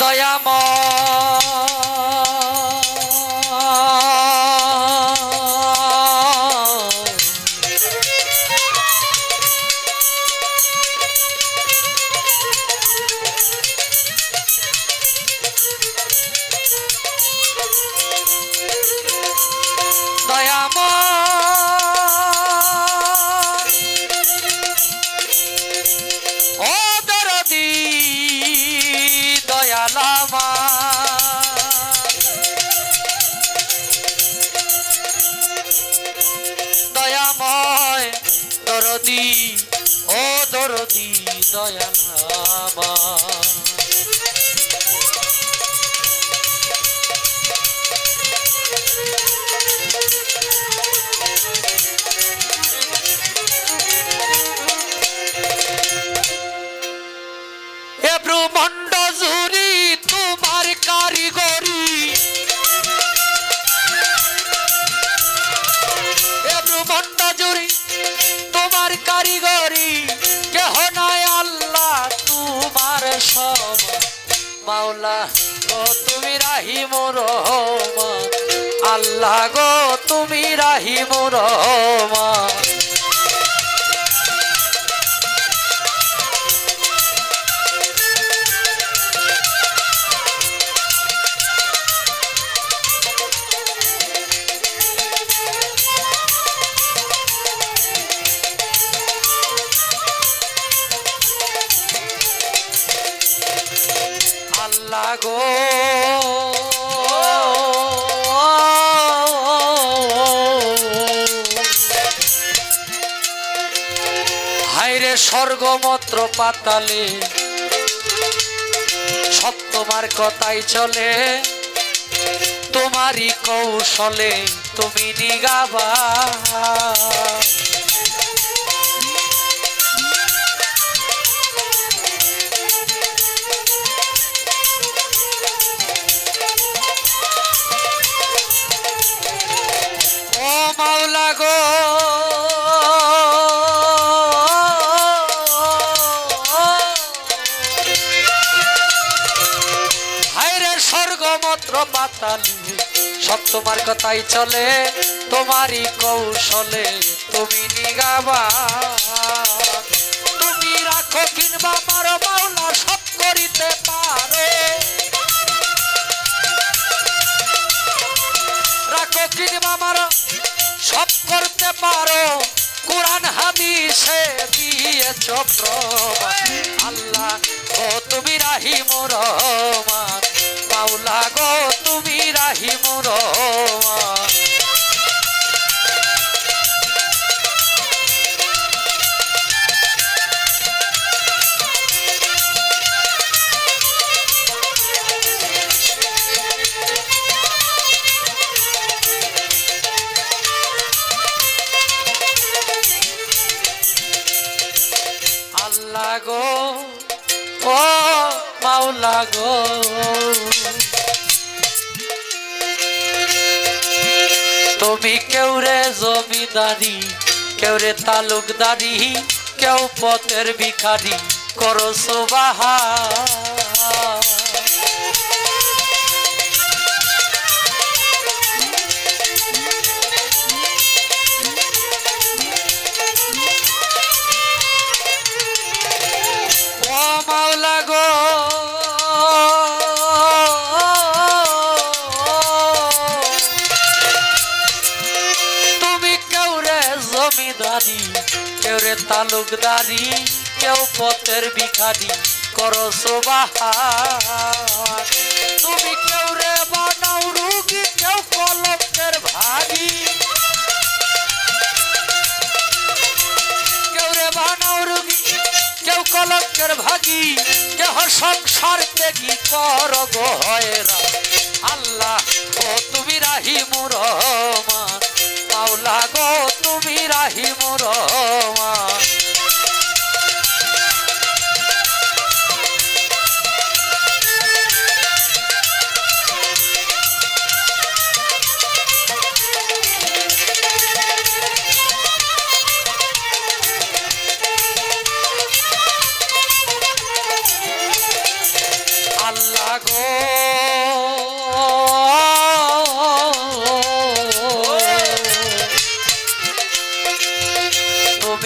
দয়াময়। দরদি ও দরদি দয়ালামা এ গো তুমি রাহিম রহমান আল্লাহ গো তুমি রাহি মোর আল্লাহ গো। হাইরে স্বর্গমত্র পাতালে সব তোমার কথাই চলে। তোমারই কৌশলে তুমি নিগাবা। পাতালে সব তোমার কথাই চলে, তোমারই কৌশলে। তুমি নিগাবা তুমি রাখো কিংবা মারো, মাওলা সব করিতে পারো। রাখো কিংবা মারো, সব করতে পারো। কোরআন, হাদিসে দিয়েছ প্রমাণ। আল্লাহ গো তুমি রাহিম রহমান। মাওলা গো তুমি রাহিম তুমি কেউ রে জমিদারি কেউ রে তালুকদারি কেউ পথের ভিখারি করো সোবাহা তালুকদারি, কেউ পথের ভিখারি, করো সোবাহার তুমি কেউ রে বানাও রুগী, কেউ কলমের ভাগী কেউ রে বানাও রুগী, কেউ কলঙ্কের ভাগী। কেহ সংসার ত্যাগী কর গো হয়রা আল্লাহ ও তুমি রাহিমুর রহমান। মাওলা গো তুমি রাহি মোর আল্লাহ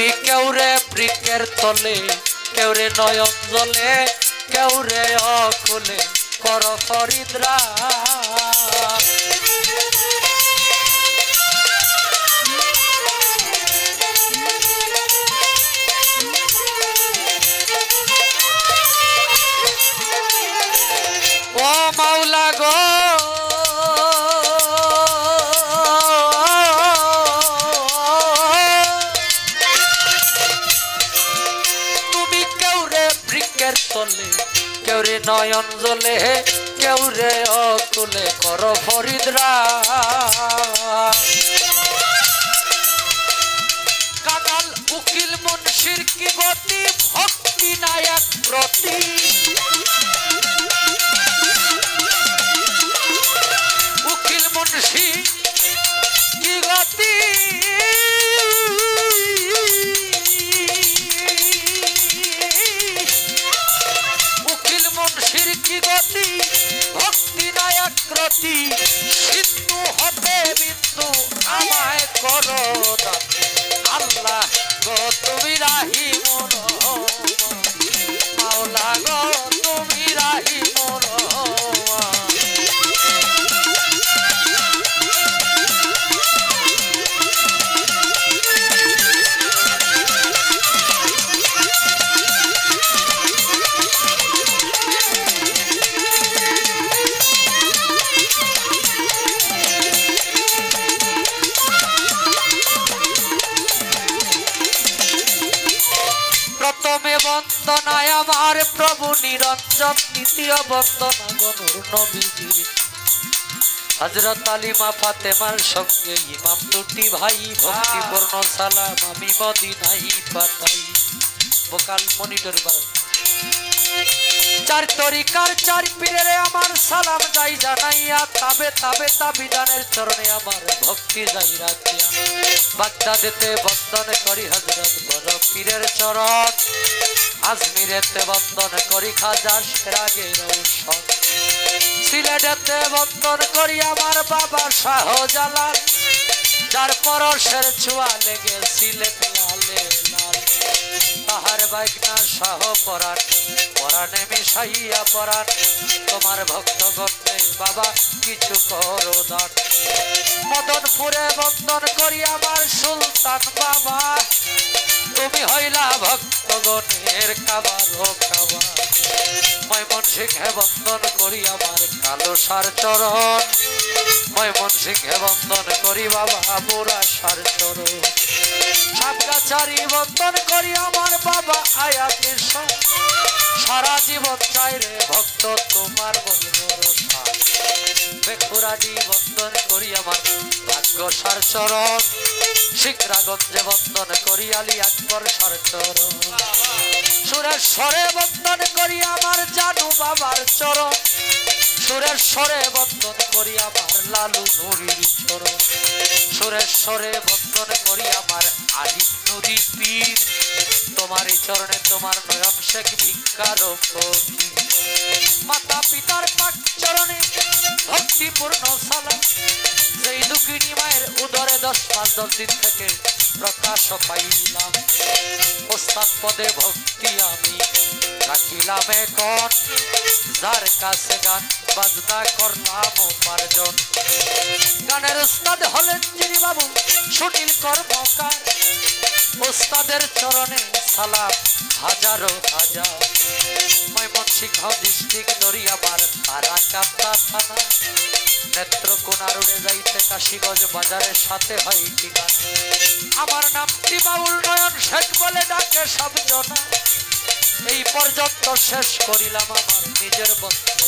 তুমি কেউরে বৃক্ষের তলে কেউরে নয়ন জলে কেউরে অকুলে কর ফরিদ্রা। নয়ন জলে কেউরে অকুলে কর ফরিদ্রা। কাদাল উকিল মুন্সির কি গতি? ভক্তি নায়ক প্রতি। নিরঞ্জন দ্বিতীয় হজরত ফাতেমার সঙ্গে ইমাম দুটি ভাই সালাম আমি পাঠাই। ভোকাল মনিটর চার তরিকার চার আমার সালাম যাই জানাইয়া, তাবে তাবে তাবিদানের চরণে আমার ভক্তি যাই রাখিয়া বাগদাদেতে বন্দন করি হজরত বড় পীরের চরণ আজমিরেতে বন্দন করি খাজা সেরাগের ঔষধ। সিলেটেতে বন্দন করি আমার বাবা শাহজালাল। যার পরশের ছোঁয়া লেগে সিলেট লালে লাল তাহার বাইকনা শাহ পরাণ মিশাইয়া পরাণ, তোমার ভক্ত গন্ধে বাবা, কিছু করো দান। মদনপুরে বন্দন করি আমার সুলতান বাবা। তুমি হইলা ভক্তগণের কাবার ও কাবা ময়মন সিংহে বন্দন করি আমার কালো সার চরণ। ময়মন সিংহে বন্দন করি বাবা, বুড়া সার চরণ। সাতগাছারি বন্দন করি আমার বাবা আয়াতের সঙ্গ সারা জীবন চাই রে ভক্ত, তোমার বলবরসা বেকুরাজি বন্দন করি আমার ভাগ্য সার চরণ। শিখরাগঞ্জে বন্দন করি আলী আকবর সার চরণ। সুরেশ্বরে বন্দন করি আমার জানু বাবার চরণ। সুরেশ্বরে বন্দন করি আমার লালু নুরির চরণ। সুরেশ্বরে বন্দন করি আমার আদি নদী পীর তোমার চরণে তোমার নয়ন শেখ ভিক্ষার মাতা পিতার পাক চরণে ভক্তিপূর্ণ সালাম। সেই দুঃখিনী মায়ের উদরে দশ পাঁচ দশ দিন থেকে প্রকাশ পাইলাম। ওস্তাদ পদে ভক্তি আমি রাখিলাম এখন। যার কাছে গান বাজনা করলাম উপার্জন। গানের উস্তাদ হলেন যিনি বাবু সুনীল কর্মকার। ওস্তাদের চরণে সালাম হাজারো হাজার। ময়মনসিংহ ডিস্ট্রিক্ট দরিয়াবার তারা কাপ্তা থানা। নেত্রকোনার উড়ে যাইতে কাশীগঞ্জ বাজারের সাথে হয় ঠিকানা। আমার নামটি বাউল নয়ন শেখ বলে ডাকে সব জনা এই পর্যন্ত শেষ করিলাম আমার নিজের বন্দনা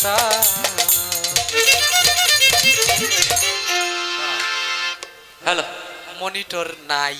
খেচা হ্যালো। মনিটর নাই।